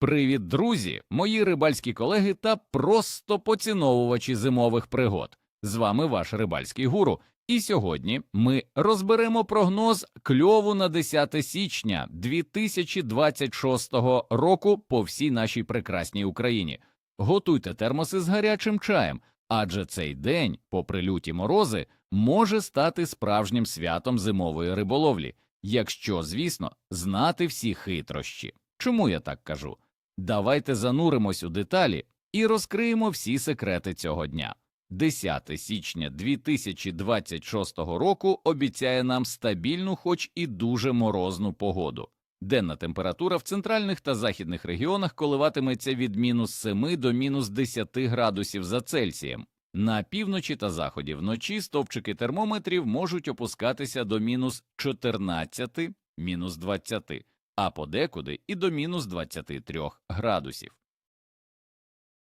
Привіт, друзі, мої рибальські колеги та просто поціновувачі зимових пригод. З вами ваш рибальський гуру. І сьогодні ми розберемо прогноз кльову на 10 січня 2026 року по всій нашій прекрасній Україні. Готуйте термоси з гарячим чаєм, адже цей день, попри люті морози, може стати справжнім святом зимової риболовлі, якщо, звісно, знати всі хитрощі. Чому я так кажу? Давайте зануримось у деталі і розкриємо всі секрети цього дня. 10 січня 2026 року обіцяє нам стабільну, хоч і дуже морозну погоду. Денна температура в центральних та західних регіонах коливатиметься від мінус 7 до мінус 10 градусів за Цельсієм. На півночі та заході вночі стовпчики термометрів можуть опускатися до мінус 14, мінус 20, а подекуди і до мінус 23 градусів.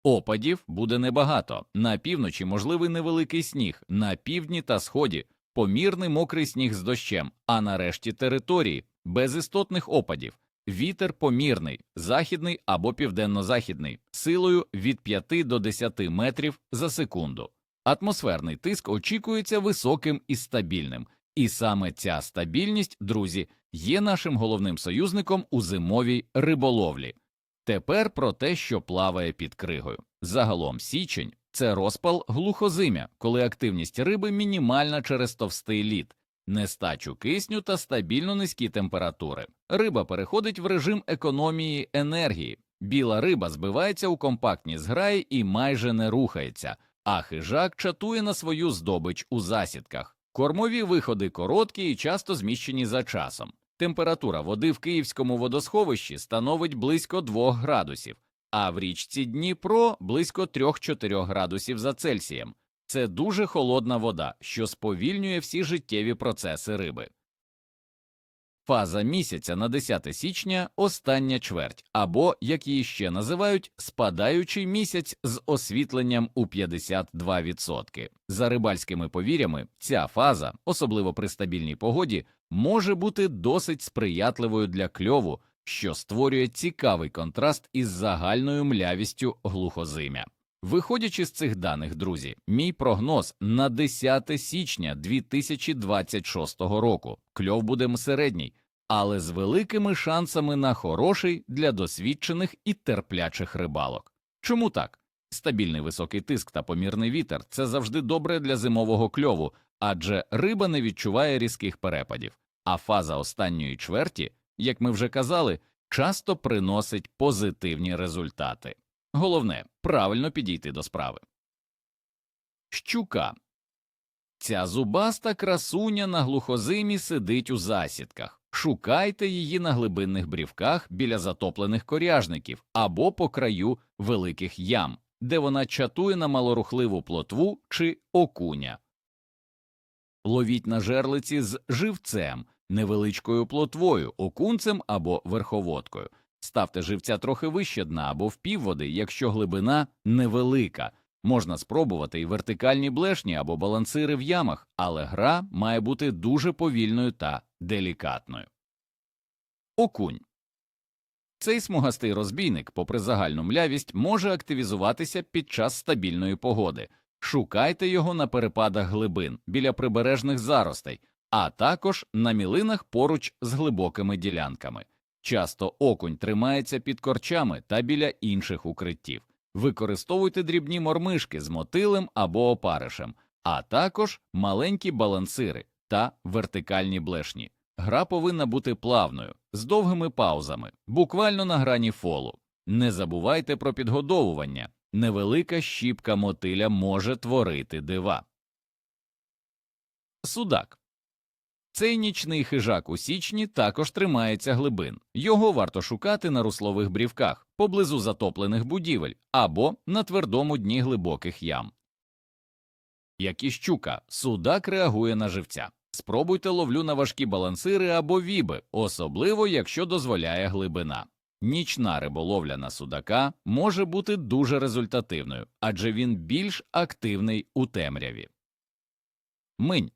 Опадів буде небагато. На півночі можливий невеликий сніг, на півдні та сході помірний мокрий сніг з дощем, а на решті території без істотних опадів. Вітер помірний, західний або південно-західний, силою від 5 до 10 метрів за секунду. Атмосферний тиск очікується високим і стабільним, і саме ця стабільність, друзі, є нашим головним союзником у зимовій риболовлі. Тепер про те, що плаває під кригою. Загалом січень це розпал глухозимя, коли активність риби мінімальна через товстий лід, нестачу кисню та стабільно низькі температури. Риба переходить в режим економії енергії. Біла риба збивається у компактні зграї і майже не рухається, а хижак чатує на свою здобич у засідках. Кормові виходи короткі і часто зміщені за часом. Температура води в Київському водосховищі становить близько 2 градусів, а в річці Дніпро близько 3-4 градусів за Цельсієм. Це дуже холодна вода, що сповільнює всі життєві процеси риби. Фаза місяця на 10 січня остання чверть, або, як її ще називають, спадаючий місяць з освітленням у 52%. За рибальськими повір'ями, ця фаза, особливо при стабільній погоді, може бути досить сприятливою для кльову, що створює цікавий контраст із загальною млявістю глухозимя. Виходячи з цих даних, друзі, мій прогноз на 10 січня 2026 року кльов буде середній, але з великими шансами на хороший для досвідчених і терплячих рибалок. Чому так? Стабільний високий тиск та помірний вітер це завжди добре для зимового кльову, адже риба не відчуває різких перепадів, а фаза останньої чверті, як ми вже казали, часто приносить позитивні результати. Головне правильно підійти до справи. Щука. Ця зубаста красуня на глухозимі сидить у засідках. Шукайте її на глибинних брівках біля затоплених коряжників або по краю великих ям, де вона чатує на малорухливу плотву чи окуня. Ловіть на жерлиці з живцем, невеличкою плотвою, окунцем або верховодкою. Ставте живця трохи вище дна або в півводи, якщо глибина невелика. Можна спробувати і вертикальні блешні або балансири в ямах, але гра має бути дуже повільною та делікатною. Окунь. Цей смугастий розбійник, попри загальну млявість, може активізуватися під час стабільної погоди. Шукайте його на перепадах глибин біля прибережних заростей, а також на мілинах поруч з глибокими ділянками. Часто окунь тримається під корчами та біля інших укриттів. Використовуйте дрібні мормишки з мотилем або опаришем, а також маленькі балансири та вертикальні блешні. Гра повинна бути плавною, з довгими паузами, буквально на грані фолу. Не забувайте про підгодовування. Невелика щіпка мотиля може творити дива. Судак цей нічний хижак у січні також тримається глибин. Його варто шукати на руслових брівках, поблизу затоплених будівель або на твердому дні глибоких ям. Як і щука, судак реагує на живця. Спробуйте ловлю на важкі балансири або віби, особливо якщо дозволяє глибина. Нічна риболовля на судака може бути дуже результативною, адже він більш активний у темряві. Минь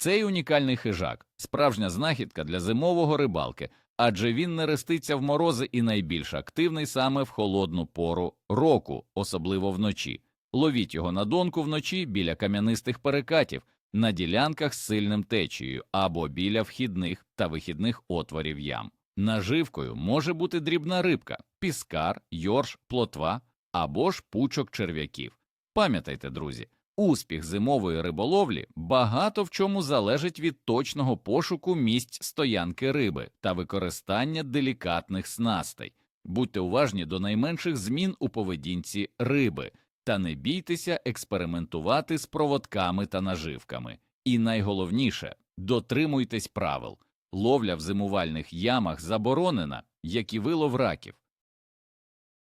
цей унікальний хижак, справжня знахідка для зимового рибалки, адже він не реститься в морози і найбільш активний саме в холодну пору року, особливо вночі. Ловіть його на донку вночі біля кам'янистих перекатів, на ділянках з сильним течією або біля вхідних та вихідних отворів ям. Наживкою може бути дрібна рибка, піскар, йорш, плотва або ж пучок черв'яків. Пам'ятайте, друзі, успіх зимової риболовлі багато в чому залежить від точного пошуку місць стоянки риби та використання делікатних снастей. Будьте уважні до найменших змін у поведінці риби та не бійтеся експериментувати з проводками та наживками. І найголовніше дотримуйтесь правил. Ловля в зимувальних ямах заборонена, як і вилов раків.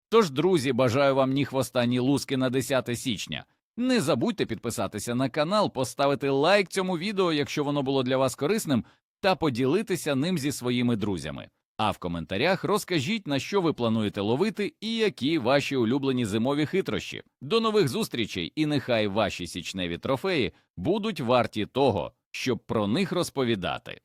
Тож, друзі, бажаю вам ні хвоста, ні луски на 10 січня. Не забудьте підписатися на канал, поставити лайк цьому відео, якщо воно було для вас корисним, та поділитися ним зі своїми друзями. А в коментарях розкажіть, на що ви плануєте ловити і які ваші улюблені зимові хитрощі. До нових зустрічей, і нехай ваші січневі трофеї будуть варті того, щоб про них розповідати.